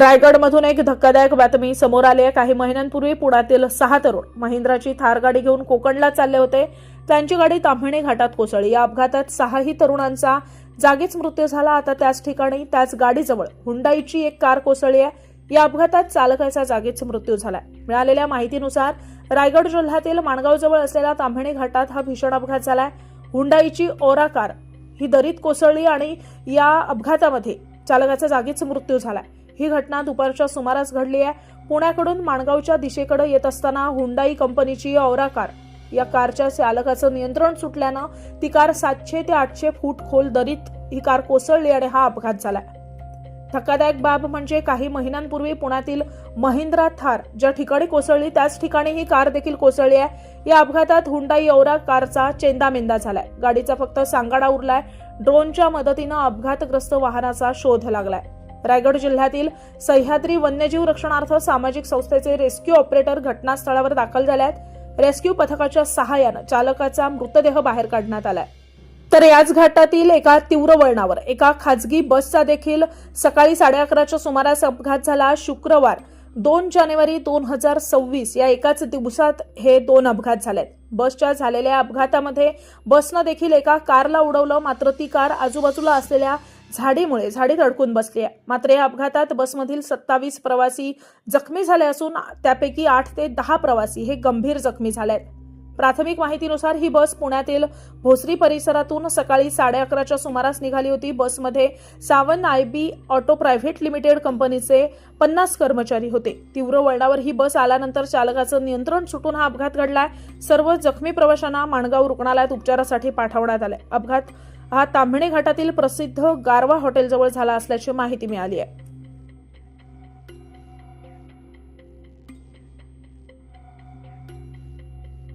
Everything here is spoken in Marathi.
रायगडमधून एक धक्कादायक बातमी समोर आली आहे. काही महिन्यांपूर्वी पुण्यातील सहा तरुण महिंद्राची थार गाडी घेऊन कोकणला चालले होते. त्यांची गाडी ताम्हिणी घाटात कोसळली. या अपघातात सहाही तरुणांचा जागीच मृत्यू झाला. आता त्याच ठिकाणी त्याच गाडीजवळ हुंडाईची एक कार कोसळली आहे. या अपघातात चालकाचा जागीच मृत्यू झालाय. मिळालेल्या माहितीनुसार रायगड जिल्ह्यातील माणगावजवळ असलेल्या ताम्हिणी घाटात हा भीषण अपघात झालाय. हुंडाईची ओरा कार ही दरीत कोसळली आणि या अपघातामध्ये चालकाचा जागीच मृत्यू झालाय. ही घटना दुपारच्या सुमारास घडली आहे. पुण्याकडून माणगावच्या दिशेकडे येत असताना हुंडाई कंपनीची औरा कार. या कारच्या चालकाचं नियंत्रण सुटल्यानं ती कार सातशे ते आठशे फूट खोल दरीत ही कार कोसळली आणि हा अपघात झाला. धक्कादायक बाब म्हणजे काही महिन्यांपूर्वी पुण्यातील महिंद्रा थार ज्या ठिकाणी कोसळली त्याच ठिकाणी ही कार देखील कोसळली आहे. या अपघातात हुंडाई औरा कारचा चेंदामेंदा झालाय. गाडीचा फक्त सांगाडा उरलाय. ड्रोनच्या मदतीनं अपघातग्रस्त वाहनाचा शोध लागलाय. रायगड जिल्ह्यातील सह्याद्री वन्यजीव रक्षणार्थ सामाजिक संस्थेचे रेस्क्यू ऑपरेटर घटनास्थळावर दाखल झाले आहेत रेस्क्यू पथकाच्या सहाय्यानं चालकाचा मृतदेह बाहेर काढण्यात आलाय. तर याच घाटातील एका तीव्र वळणावर एका खाजगी बसचा देखील सकाळी साडे अकराच्या सुमारास अपघात झाला. शुक्रवार दोन जानेवारी दोन हजार सव्वीस या एकाच दिवसात हे दोन अपघात झालेत. बसच्या झालेल्या अपघातामध्ये बसनं देखील एका कारला उडवलं. मात्र ती कार आजूबाजूला असलेल्या झाडीमुळे झाडीत अडकून बसली आहे. मात्र या अपघातात बसमधील सत्तावीस प्रवासी जखमी झाले असून त्यापैकी आठ ते दहा प्रवासी हे गंभीर जखमी झाले आहेत. प्राथमिक माहितीनुसार ही बस पुण्यातील भोसरी परिसरातून सकाळी साडे अकराच्या सुमारास निघाली होती. बसमध्ये Sawan I B auto private limited कंपनीचे पन्नास कर्मचारी होते. तीव्र वळणावर ही बस आल्यानंतर चालकाचं नियंत्रण सुटून हा अपघात घडलाय. सर्व जखमी प्रवाशांना माणगाव रुग्णालयात उपचारासाठी पाठवण्यात आलाय. अपघात हा ताम्हिणी घाटातील प्रसिद्ध गारवा हॉटेलजवळ झाला असल्याची माहिती मिळाली आहे.